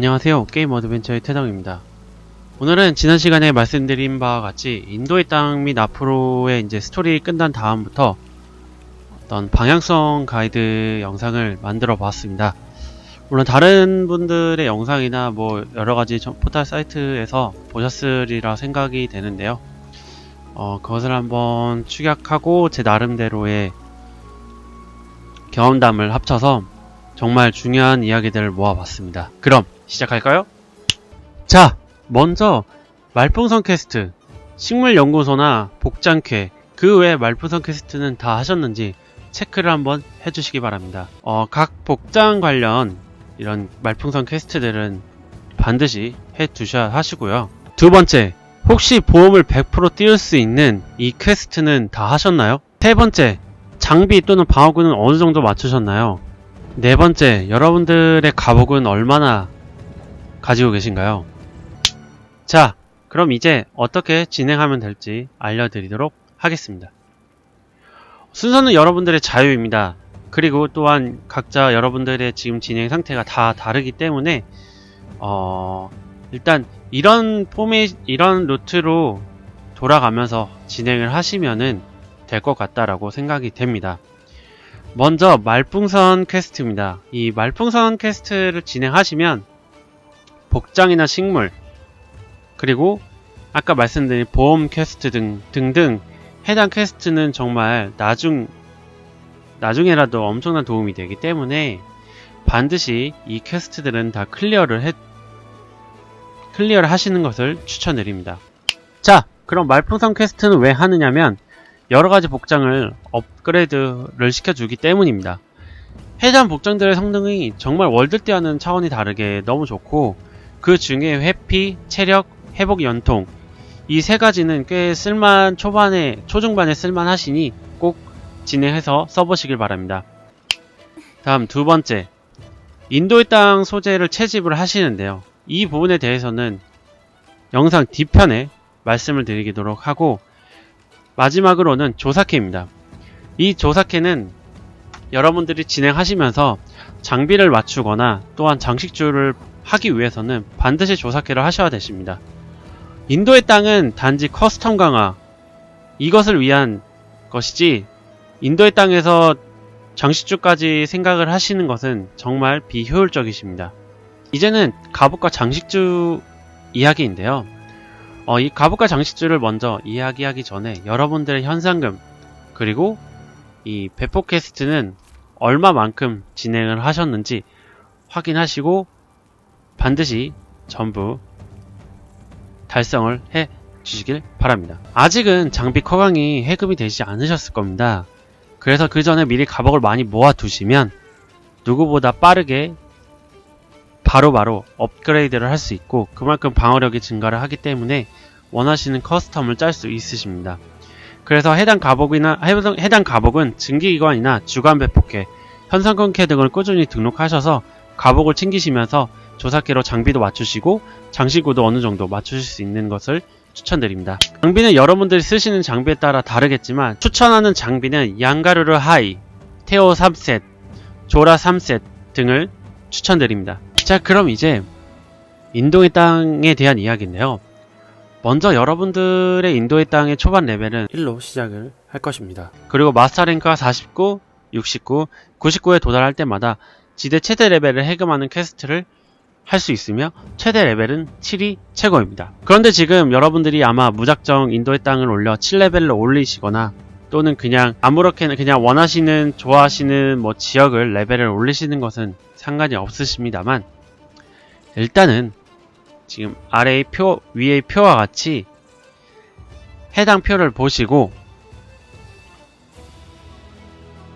안녕하세요. 게임 어드벤처의 태정입니다. 오늘은 지난 시간에 말씀드린 바와 같이 인도의 땅 및 앞으로의 이제 스토리 끝난 다음부터 어떤 방향성 가이드 영상을 만들어 봤습니다. 물론 다른 분들의 영상이나 뭐 여러가지 전- 포털 사이트에서 보셨으리라 생각이 되는데요. 어, 그것을 한번 축약하고 제 나름대로의 경험담을 합쳐서 정말 중요한 이야기들을 모아봤습니다. 그럼 시작할까요? 자, 먼저 말풍선 퀘스트, 식물연구소나 복장캐, 그외 말풍선 퀘스트는 다 하셨는지 체크를 한번 해주시기 바랍니다. 어, 각 복장 관련 이런 말풍선 퀘스트들은 반드시 해두셔야 하시고요. 두 번째, 혹시 보험을 100% 띄울 수 있는 이 퀘스트는 다 하셨나요? 세 번째, 장비 또는 방어구는 어느 정도 맞추셨나요? 네 번째, 여러분들의 갑옷은 얼마나 가지고 계신가요? 자, 그럼 이제 어떻게 진행하면 될지 알려드리도록 하겠습니다. 순서는 여러분들의 자유입니다. 그리고 또한 각자 여러분들의 지금 진행 상태가 다 다르기 때문에 어, 일단 이런 포맷, 이런 루트로 돌아가면서 진행을 하시면은 될 것 같다라고 생각이 됩니다. 먼저 말풍선 퀘스트입니다. 이 말풍선 퀘스트를 진행하시면 복장이나 식물 그리고 아까 말씀드린 보험 퀘스트 등 등등 해당 퀘스트는 정말 나중 나중에라도 엄청난 도움이 되기 때문에 반드시 이 퀘스트들은 다 클리어를 해 클리어를 하시는 것을 추천드립니다. 자, 그럼 말풍선 퀘스트는 왜 하느냐면 여러 가지 복장을 업그레이드를 시켜주기 때문입니다. 해당 복장들의 성능이 정말 월드 때와는 차원이 다르게 너무 좋고 그 중에 회피, 체력, 회복 연통 이 세 가지는 꽤 쓸만 초반에 초중반에 쓸만 하시니 꼭 진행해서 써보시길 바랍니다. 다음 두 번째 인도의 땅 소재를 채집을 하시는데요. 이 부분에 대해서는 영상 뒤편에 말씀을 드리도록 하고 마지막으로는 조사캐입니다. 이 조사캐는 여러분들이 진행하시면서 장비를 맞추거나 또한 장식주를 하기 위해서는 반드시 조사캐를 하셔야 되십니다. 인도의 땅은 단지 커스텀 강화 이것을 위한 것이지 인도의 땅에서 장식주까지 생각을 하시는 것은 정말 비효율적이십니다. 이제는 갑옷과 장식주 이야기인데요. 어, 이 갑옷과 장식주를 먼저 이야기하기 전에 여러분들의 현상금 그리고 이 배포 퀘스트는 얼마만큼 진행을 하셨는지 확인하시고 반드시 전부 달성을 해 주시길 바랍니다. 아직은 장비 커강이 해금이 되지 않으셨을 겁니다. 그래서 그 전에 미리 가복을 많이 모아 두시면 누구보다 빠르게 바로 바로 업그레이드를 할 수 있고 그만큼 방어력이 증가를 하기 때문에 원하시는 커스텀을 짤 수 있으십니다. 그래서 해당 가복이나 해당 가복은 증기기관이나 주간 배포캐, 현상금캐 등을 꾸준히 등록하셔서 가복을 챙기시면서 조사캐로 장비도 맞추시고 장식구도 어느 정도 맞추실 수 있는 것을 추천드립니다. 장비는 여러분들이 쓰시는 장비에 따라 다르겠지만 추천하는 장비는 양가르르 하이, 테오 3셋, 조라 3셋 등을 추천드립니다. 자 그럼 이제 인도의 땅에 대한 이야기인데요. 먼저 여러분들의 인도의 땅의 초반 레벨은 1로 시작을 할 것입니다. 그리고 마스터 랭크가 49, 69, 99에 도달할 때마다 지대 최대 레벨을 해금하는 퀘스트를 할 수 있으며 최대 레벨은 7이 최고입니다. 그런데 지금 여러분들이 아마 무작정 인도의 땅을 올려 7레벨로 올리시거나 또는 그냥 아무렇게나 그냥 원하시는 좋아하시는 뭐 지역을 레벨을 올리시는 것은 상관이 없으십니다만 일단은 지금 아래의 표 위의 표와 같이 해당 표를 보시고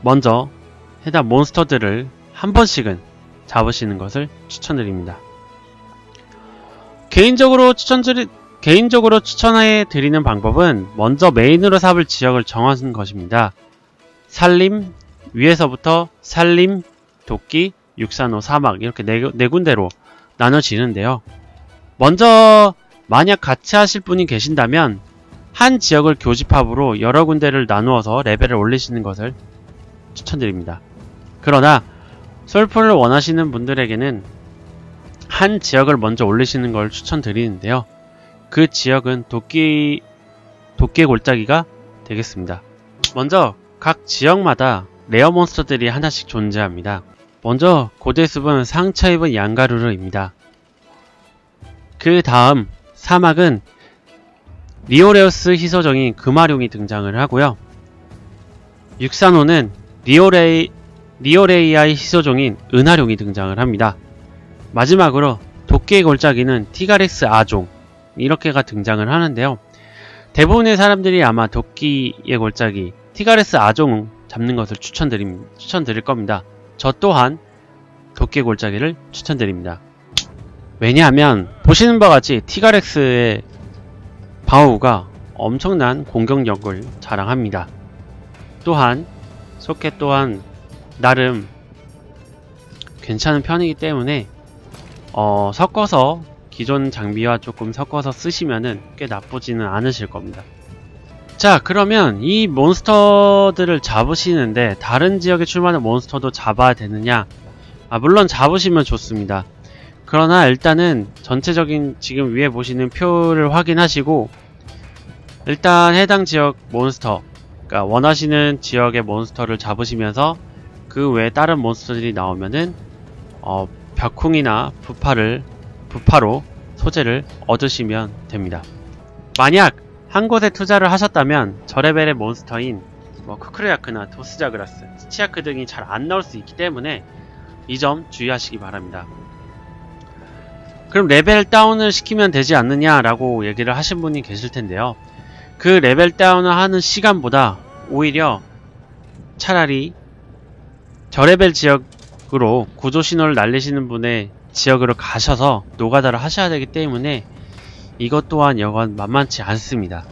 먼저 해당 몬스터들을 한 번씩은 잡으시는 것을 추천드립니다. 개인적으로 추천드리 개인적으로 추천해 드리는 방법은 먼저 메인으로 잡을 지역을 정하는 것입니다. 산림 위에서부터 산림, 도끼, 육산호, 사막 이렇게 네, 네 군데로 나눠지는데요. 먼저 만약 같이 하실 분이 계신다면 한 지역을 교집합으로 여러 군데를 나누어서 레벨을 올리시는 것을 추천드립니다. 그러나 솔플을 원하시는 분들에게는 한 지역을 먼저 올리시는 걸 추천드리는데요. 그 지역은 도끼, 도끼 골짜기가 되겠습니다. 먼저 각 지역마다 레어 몬스터들이 하나씩 존재합니다. 먼저 고대숲은 상처 입은 양가루르입니다. 그 다음 사막은 리오레우스 희소정인 금화룡이 등장을 하고요. 육산호는 리오레이, 리오레이아의 희소종인 은하룡이 등장을 합니다. 마지막으로 도끼의 골짜기는 티가렉스 아종 이렇게가 등장을 하는데요. 대부분의 사람들이 아마 도끼의 골짜기 티가렉스 아종 잡는 것을 추천드림, 추천드릴 겁니다. 저 또한 도끼의 골짜기를 추천드립니다. 왜냐하면 보시는 바와 같이 티가렉스의 바우가 엄청난 공격력을 자랑합니다. 또한 소켓 또한 나름 괜찮은 편이기 때문에 어, 섞어서 기존 장비와 조금 섞어서 쓰시면은 꽤 나쁘지는 않으실 겁니다. 자 그러면 이 몬스터들을 잡으시는데 다른 지역에 출마하는 몬스터도 잡아야 되느냐 아 물론 잡으시면 좋습니다. 그러나 일단은 전체적인 지금 위에 보시는 표를 확인하시고 일단 해당 지역 몬스터 그러니까 원하시는 지역의 몬스터를 잡으시면서 그 외에 다른 몬스터들이 나오면은 어, 벽쿵이나 부파를 부파로 소재를 얻으시면 됩니다. 만약 한 곳에 투자를 하셨다면 저레벨의 몬스터인 뭐 크크레아크나 도스자그라스, 스치아크 등이 잘 안 나올 수 있기 때문에 이 점 주의하시기 바랍니다. 그럼 레벨 다운을 시키면 되지 않느냐라고 얘기를 하신 분이 계실 텐데요. 그 레벨 다운을 하는 시간보다 오히려 차라리 저레벨 지역으로 구조 신호를 날리시는 분의 지역으로 가셔서 노가다를 하셔야 되기 때문에 이것 또한 여간 만만치 않습니다.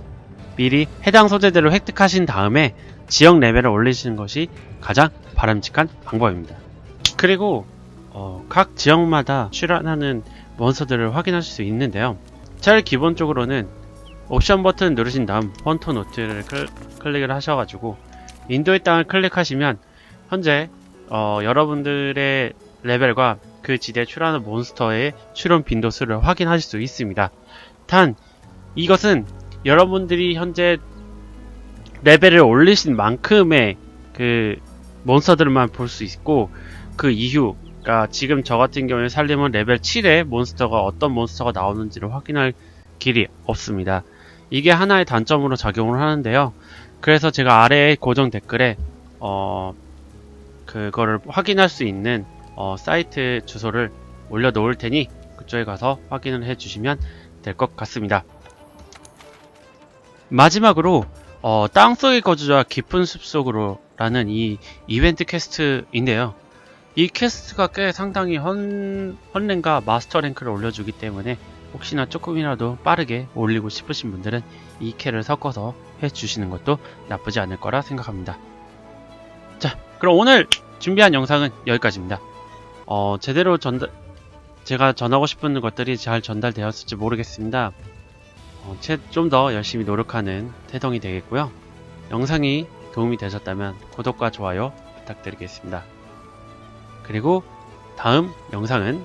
미리 해당 소재들을 획득하신 다음에 지역 레벨을 올리시는 것이 가장 바람직한 방법입니다. 그리고 어, 각 지역마다 출연하는 몬스터들을 확인하실 수 있는데요. 제일 기본적으로는 옵션 버튼 누르신 다음 폰토 노트를 클, 클릭을 하셔가지고 인도의 땅을 클릭하시면 현재 어, 여러분들의 레벨과 그 지대에 출연하는 몬스터의 출연 빈도수를 확인하실 수 있습니다. 단 이것은 여러분들이 현재 레벨을 올리신 만큼의 그 몬스터들만 볼 수 있고 그 이후 그러니까 지금 저 같은 경우에 살림은 레벨 7의 몬스터가 어떤 몬스터가 나오는지를 확인할 길이 없습니다. 이게 하나의 단점으로 작용을 하는데요. 그래서 제가 아래에 고정 댓글에 어 그거를 확인할 수 있는 어, 사이트 주소를 올려놓을 테니 그쪽에 가서 확인을 해주시면 될 것 같습니다. 마지막으로 어, 땅속의 거주자 깊은 숲속으로 라는 이 이벤트 퀘스트인데요. 이 퀘스트가 꽤 상당히 헌, 헌랭과 마스터 랭크를 올려주기 때문에 혹시나 조금이라도 빠르게 올리고 싶으신 분들은 이 캐를 섞어서 해주시는 것도 나쁘지 않을 거라 생각합니다. 자, 그럼 오늘 준비한 영상은 여기까지입니다. 어, 제대로 전달, 제가 전하고 싶은 것들이 잘 전달되었을지 모르겠습니다. 어, 좀더 열심히 노력하는 태동이 되겠고요. 영상이 도움이 되셨다면 구독과 좋아요 부탁드리겠습니다. 그리고 다음 영상은